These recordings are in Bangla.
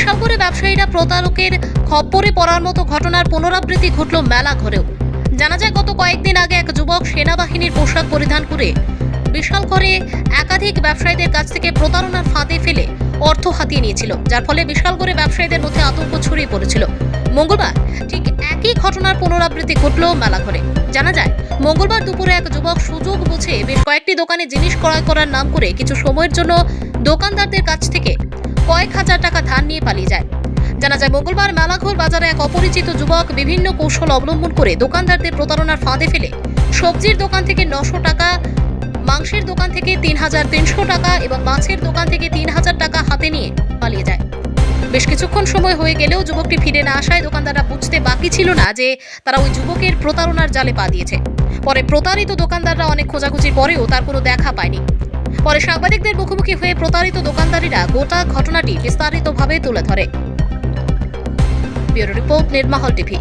বিশালপুরে ব্যবসায়ীরা প্রতারকের খপ্পরে পড়ার মতো ঘটনার পুনরাবৃত্তি ঘটল মেলা ঘরেও। জানা যায়, গত কয়েকদিন আগে এক যুবক সেনাবাহিনীর পোশাক পরিধান করে বিশাল করে একাধিক ব্যবসায়ীদের কাছ থেকে প্রতারণার ফাঁদে ফেলে অর্থ হাতিয়ে নিয়েছিল, যার ফলে বিশাল করে ব্যবসায়ীদের মধ্যে আতঙ্ক ছড়িয়ে পড়েছিল। মঙ্গলবার ঠিক একই ঘটনার পুনরাবৃত্তি ঘটল মেলাঘরে জানা যায়, মঙ্গলবার দুপুরে এক যুবক সুযোগ বুঝে বেশ কয়েকটি দোকানে জিনিস ক্রয় করার নাম করে কিছু সময়ের জন্য দোকানদারদের কাছ থেকে কয়েক হাজার টাকা ধার নিয়ে পালিয়ে যায়। জানা যায়, মঙ্গলবার মেলাঘর বাজারে এক অপরিচিত যুবক বিভিন্ন কৌশল অবলম্বন করে দোকানদারদের প্রতারণার ফাঁদে ফেলে। সবজির দোকান থেকে নশো টাকা, মাংসের দোকান থেকে তিন হাজার তিনশো টাকা এবং মাছের দোকান থেকে তিন হাজার টাকা হাতে নিয়ে পালিয়ে যায়। বেশ কিছুক্ষণ সময় হয়ে গেলেও যুবকটি ফিরে না আসায় দোকানদাররা বুঝতে বাকি ছিল না যে তারা ওই যুবকের প্রতারণার জালে পা দিয়েছে। পরে প্রতারিত দোকানদাররা অনেক খোঁজাখুঁজির পরেও তার কোনো দেখা পায়নি। পরে সাংবাদিকদের মুখোমুখি হয়ে প্রতারিত দোকানদারীরা গোটা ঘটনাটি বিস্তারিতভাবে তুলে ধরে। ব্যুরো রিপোর্ট নির্মাহল টিভি।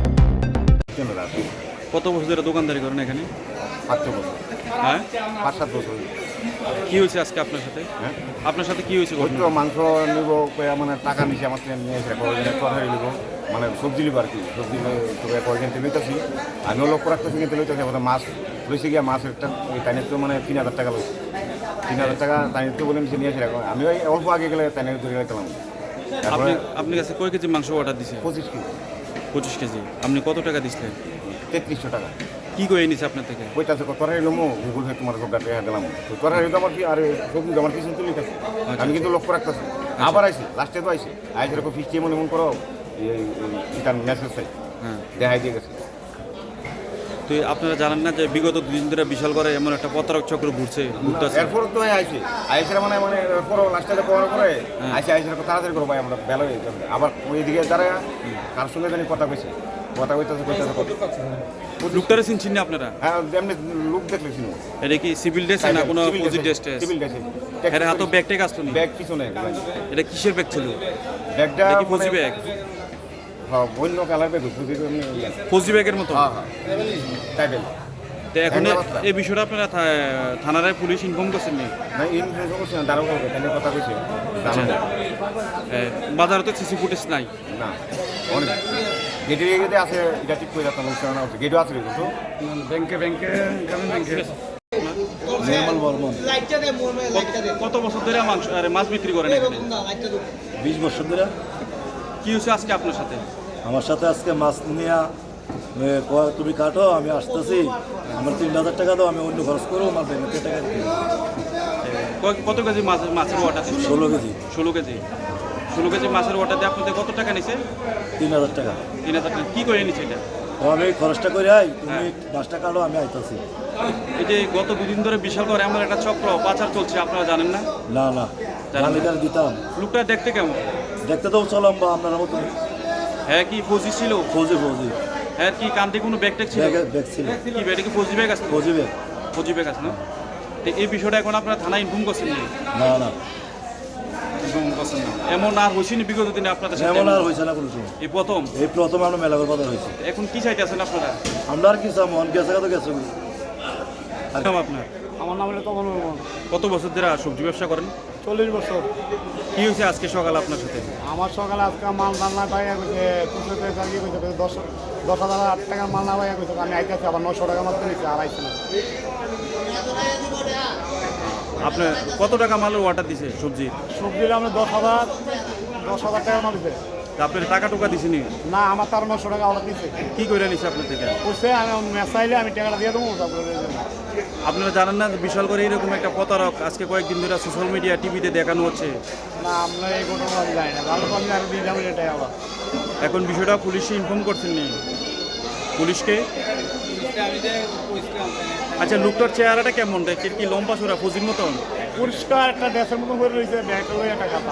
কত বছর ধরে দোকানদারি করেন এখানে? পাঁচ বছর। হ্যাঁ? পাঁচ সাত বছর। কি হয়েছে আজকে আপনার সাথে? হ্যাঁ? আপনার সাথে কি হয়েছে ওই? তো মাংস নিব মানে টাকা নিচে আমার থেকে নিয়ে এসে তরকারি নিব। মানে সবজি নিব আর কি সবজি তোকে কয়েকদিন তেল লইতেছি। আমিও লক্ষ্য রাখতেছি লইতেছি ওটা মাছ লইছে গিয়া মাছ একটা ওই তাইনের তো মানে তিন হাজার টাকা লইছে। তিন হাজার টাকা তাইনের তো বলে নিচে নিয়ে এসে রাখো আমি ওই অল্প আগে গেলে তাইনের ধরে গেলাম আপনি কাছে কয় কেজি মাংস অর্ডার দিছে? পঁচিশ কেজি। পঁচিশ কেজি। আপনি কত টাকা দিছিলেন? তেত্রিশশো টাকা। কি করে নিছে আপনার থেকে? কইতাছে তরকারি লমো গুগল পে তোমার সব টাকা দিলাম। তো তরকারি তো আমার কি আর সবজি আমার কিছু তুলি কাছে আমি কিন্তু লক্ষ্য রাখতেছি। আবার আইসি লাস্টে তো আইসি আইসি এরকম ফিস্টি এমন এমন করো তার মেসেজ চাই হ্যাঁ। দেখাই দিয়ে গেছে। তো আপনারা জানেন না যে বিগত দুদিন ধরে বিশাল করে এমন একটা প্রতারক চক্র ঘুরছে ঘুরতেছে এরপর তো আইসি আইসি মানে মানে এরপর লাস্টে করার পরে হ্যাঁ। আইসি আইসি তাড়াতাড়ি করব আমরা বেলা হয়ে যাবে। আবার ওইদিকে যারা কার সঙ্গে জানি কথা কইছে। কথা কইতেছে কইতেছে লোকটারে চিনছেন না আপনারা? হ্যাঁ এমনি লোক দেখলে ছিল এটা কি সিভিল ড্রেস না কোনো পজিটিভ ড্রেস সিভিল ড্রেসে এর হাতে ব্যাগ ট্যাগ আসতো নি ব্যাগ পিছনে এটা কিসের ব্যাগ ছিল? ব্যাগটা কি মানে- ব্যাগ হ্যাঁ কালার ব্যাগ ইয়ে। ফৌজি ব্যাগের মতো? হ্যাঁ হ্যাঁ। টাইপের তো এখন এই বিষয়টা আপনারা থা- থানায় পুলিশ ইনফর্ম করছেন নি? না ইনফ্লুয়েন্স করছে না দাঁড়াবো তাহলে কথা কইছে। এ, বাজারে তো সিসি ফুটেজ নাই? না অনেক। গেটে গেটে আছে এটা ঠিক করে যাতাম অনুষ্ঠান আছে গেটও আছে কিন্তু। ব্যাংকে ব্যাংকে গ্রামীণ ব্যাংকে। কত বছর ধরে মাংস আরে মাছ বিক্রি করেন এখানে? বিশ বছর ধরে? কি হয়েছে আজকে আপনার সাথে? আমার সাথে আজকে মাছ নিয়ে তুমি কাটো আমি আসতেছি। আমার তিন হাজার টাকা দাও আমি অন্য খরচ করব আমার ব্যাংকে টাকা দিই কত কেজি মাছ মাছের অর্ডার ষোলো কেজি। ষোলো কেজি। ষোলো কেজি মাছের অর্ডার দিয়ে আপনাদের কত টাকা নিছে? তিন হাজার টাকা। তিন হাজার টাকা। কী করে নিছে এটা? আমি খরচটা করে আই তুমি মাছটা কাটো আমি আইতাছি। এই যে গত দুদিন ধরে বিশাল করে এমন একটা চক্র পাচার চলছে আপনারা জানেন না? না না। জানি দিতাম। লোকটা দেখতে কেমন? দেখতে তো চলাম বা আপনার মতো হ্যাঁ কি ফৌজি ছিল? ফৌজি ফৌজি। হ্যাঁ কি কান্তে কোনো ব্যাগ ট্যাগ ছিল? ব্যাগ ছিল। কি ব্যাগ কি ফৌজি ব্যাগ আছে? ফৌজি ব্যাগ ফৌজি ব্যাগ আছে না? তো এই বিষয়টা এখন আপনারা থানায় ইনফর্ম করছেন না না না। ইনফর্ম করছেন না। এমন আর হয়েছে নি বিগত দিনে আপনাদের সাথে? এমন আর হয়েছে না কোনো সময় এই প্রথম? এই প্রথম আমরা মেলা কথা হয়েছে এখন কি চাইতেছেন আপনারা? আমরা আর কি চাই মন গেছে তো গেছে আর নাম আপনার? আমার নাম হলো তমন কত বছর ধরে সবজি ব্যবসা করেন? চল্লিশ বছর। কি হয়েছে আজকে সকাল আপনার সাথে? আমার সকালে আজকে মাল রান্না পাইয়া গেছে দুশো দশ দশ হাজার আট টাকার মাল না পাইয়া গেছে আমি আইতেছি আবার নশো টাকা মাত্র নিচ্ছে আর আইছে না। আপনার কত টাকা মালের অর্ডার দিছে সবজি? সবজি আমরা দশ হাজার দশ হাজার টাকা মাল দিছে। আপনার টাকা টুকা দিছিনি? না আমার তার নশো টাকা অর্ডার দিচ্ছে কি করে নিছে আপনার থেকে? বুঝছে আমি মেসাইলে আমি টাকাটা দিয়ে দেবো আপনারা জানেন না বিশাল করে এরকম একটা প্রতারক আজকে কয়েকদিন ধরে সোশ্যাল মিডিয়া টিভিতে দেখানো হচ্ছে। না আমরা এই ঘটনা জানি না। ভালো আমি আর দিয়ে যাব এটাই আবার। এখন বিষয়টা পুলিশে ইনফর্ম করছেন নি পুলিশকে? আচ্ছা লোকটার চেহারাটা কেমন? দেখে কি লম্বা সোরা ফজির মতন? পরিষ্কার একটা দেশের মতন করে রয়েছে ব্যাগ একটা খাতা